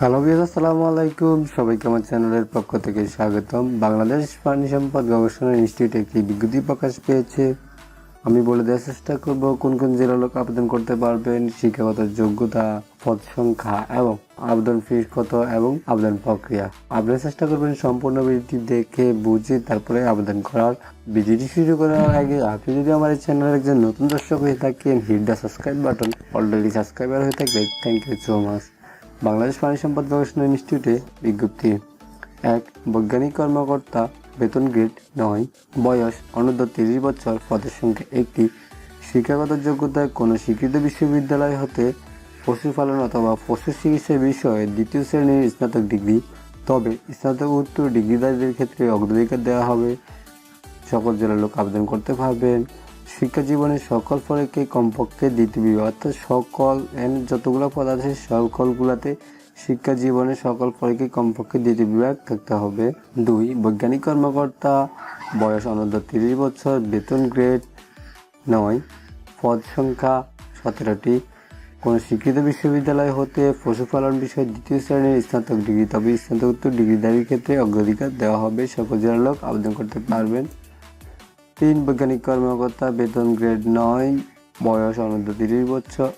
Hello বিয়াস আসসালামু আলাইকুম। সবাইকে আমার চ্যানেলের পক্ষ থেকে স্বাগতম। বাংলাদেশ প্রাণী সম্পদ গবেষণা ইনস্টিটিউট একটি বিজ্ঞপ্তি প্রকাশ পেয়েছে। আমি বলে দেওয়ার চেষ্টা করব, কোন কোন জেলার লোক আবেদন করতে পারবেন, শিক্ষাগত যোগ্যতা, পদ সংখ্যা এবং আবেদন ফিস কত এবং আবেদন প্রক্রিয়া। আবেদন চেষ্টা করবেন সম্পূর্ণ ভিডিওটি দেখে বুঝে তারপরে আবেদন করার ভিডিওটি শুরু করার আগে আপনি যদি আমার এই চ্যানেলের একজন নতুন দর্শক হয়ে থাকেন hit the subscribe button already subscriber হয়ে থাকলে thank you so much Bangladesh প্রাণী সম্পদ গবেষণা ইনস্টিটিউটে বিজ্ঞপ্তি। এক, বৈজ্ঞানিক কর্মকর্তা বেতন গ্রেড নয়, বয়স অনূর্ধ্ব তিরিশ বছর, পদের সংখ্যা একটি। শিক্ষাগত যোগ্যতায় কোনো স্বীকৃত বিশ্ববিদ্যালয় হতে পশুপালন অথবা পশু চিকিৎসা বিষয়ে দ্বিতীয় শ্রেণির স্নাতক ডিগ্রি, তবে স্নাতক উত্তর ডিগ্রিধারীদের ক্ষেত্রে অগ্রাধিকার দেওয়া হবে। সকল জেলার লোক আবেদন করতে পারবেন। শিক্ষা জীবনের সকল পরীক্ষে কমপক্ষে দ্বিতীয় বিভাগ, অর্থাৎ সকল এন যতগুলো পদ আছে সকলগুলোতে শিক্ষা জীবনের সকল পরীক্ষায় কমপক্ষে দ্বিতীয় বিভাগ থাকতে হবে। দুই, বৈজ্ঞানিক কর্মকর্তা, বয়স অনূর্ধ্ব তিরিশ বছর, বেতন গ্রেড নয়, পদ সংখ্যা সতেরোটি। কোনো স্বীকৃত বিশ্ববিদ্যালয় হতে পশুপালন বিষয়ে দ্বিতীয় শ্রেণির স্নাতক ডিগ্রি, তবে স্নাতকোত্তর ডিগ্রিধারীর ক্ষেত্রে অগ্রাধিকার দেওয়া হবে। সকল জেলার লোক আবেদন করতে পারবেন। তিন বৈজ্ঞানিক কর্মকর্তা, বেতন গ্রেড নয়, বয়স অনূর্ধ্ব তিরিশ বছর।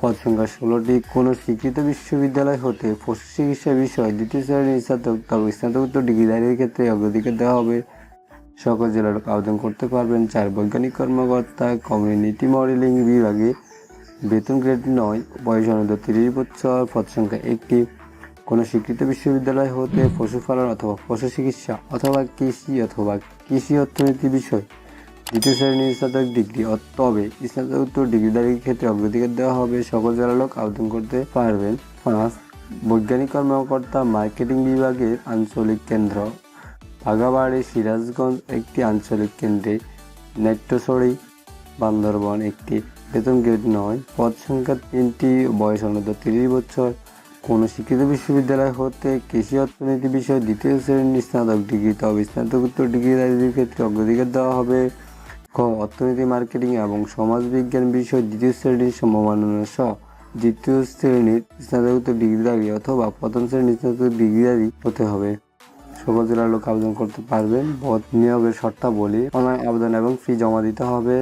পদ সংখ্যা ষোলোটি। কোনো স্বীকৃত বিশ্ববিদ্যালয় হতে পশু চিকিৎসা বিষয় দ্বিতীয় শ্রেণির স্নাতক তবে স্নাতকোত্তর ডিগ্রিধারীর ক্ষেত্রে অগ্রাধিকার দেওয়া হবে। সকল জেলার আবেদন করতে পারবেন। চার বৈজ্ঞানিক কর্মকর্তা, কমিউনিটি মডেলিং বিভাগে বেতন গ্রেড নয়, বয়স অনূর্ধ্ব তিরিশ বছর, পদ সংখ্যা একটি। কোনো স্বীকৃত বিশ্ববিদ্যালয় হতে পশুপালন অথবা পশু চিকিৎসা অথবা কৃষি অথবা কৃষি অর্থনীতি বিষয় দ্বিতীয় শ্রেণির স্নাতক ডিগ্রি। তবে স্নাতকোত্তর ডিগ্রিধারীর ক্ষেত্রে অগ্রাধিকার দেওয়া হবে সকল জেলার লোক আবেদন করতে পারবেন। পাঁচ, বৈজ্ঞানিক কর্মকর্তা মার্কেটিং বিভাগের আঞ্চলিক কেন্দ্র। বাগাবাড়ি সিরাজগঞ্জ একটি আঞ্চলিক কেন্দ্রে। নেট্টসড়ি বান্দরবন একটি বেতন গ্রেড নয়। পদ সংখ্যা তিনটি, বয়স অনূর্ধ্ব তিরিশ বছর। কোনো শিক্ষিত বিশ্ববিদ্যালয় হতে কৃষি অর্থনীতি বিষয়ে দ্বিতীয় শ্রেণির স্নাতক ডিগ্রি, তবে স্নাতকোত্তর ডিগ্রিধারীদের ক্ষেত্রে অগ্রাধিকার দেওয়া হবে। ক অর্থনীতি, মার্কেটিং এবং সমাজবিজ্ঞান বিষয় দ্বিতীয় শ্রেণির সম্ভাবনা সহ দ্বিতীয় শ্রেণির স্নাতকোত্তর ডিগ্রিধারী অথবা প্রথম শ্রেণির স্নাতক ডিগ্রিধারী হতে হবে। সকল জেলার লোক আবেদন করতে পারবেন। পদ নিয়োগের শর্তাবলী, অনলাইন আবেদন এবং ফি জমা দিতে হবে।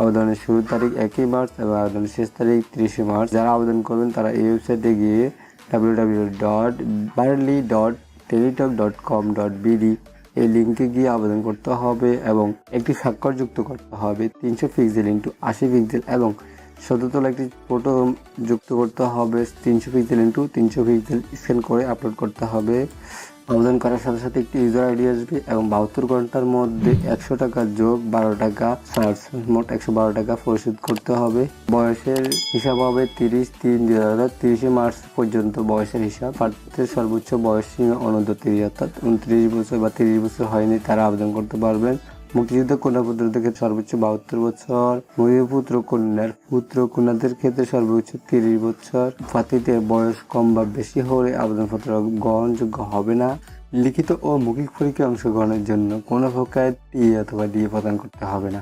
আবেদনের শুরুর তারিখ একই মার্চ এবং আবেদনের শেষ তারিখ তিরিশে মার্চ। যারা আবেদন করবেন তারা এই ওয়েবসাইটে গিয়ে W W dot BLRI dot Teletalk dot com dot BD এই লিঙ্কে গিয়ে আবেদন করতে হবে এবং একটি স্বাক্ষর যুক্ত করতে হবে। তিনশো পিক্সেল ইন্টু আশি পিক্সেল এবং সততলা একটি ফটো যুক্ত করতে হবে। তিনশো পিক্সেল ইন্টু তিনশো পিক্সেল স্ক্যান করে আপলোড করতে হবে। আবেদন করার সাথে সাথে একটি ইউজার আইডি আসবে এবং বাহাত্তর ঘণ্টার মধ্যে একশো টাকা যোগ বারো টাকা চার্জ মোট একশো বারো টাকা পরিশোধ করতে হবে। বয়সের হিসাব হবে তিরিশ তিন দুই হাজার তিরিশে মার্চ পর্যন্ত বয়সের হিসাব। প্রার্থীদের সর্বোচ্চ বয়স সীমা তিরিশ, অর্থাৎ উনত্রিশ বছর বা তিরিশ বছর হয়নি, তারা আবেদন করতে পারবেন। মুক্তিযুদ্ধ কন্যা পুত্রদের ক্ষেত্রে সর্বোচ্চ বাহাত্তর বছর পুত্র কন্যার পুত্র কন্যাদের ক্ষেত্রে সর্বোচ্চ তিরিশ বছর। প্রার্থীদের বয়স কম বা বেশি হলে আবেদনপত্র গ্রহণযোগ্য হবে না। লিখিত ও মৌখিক পরীক্ষায় অংশগ্রহণের জন্য কোনো প্রকার টি অথবা ডি প্রদান করতে হবে না।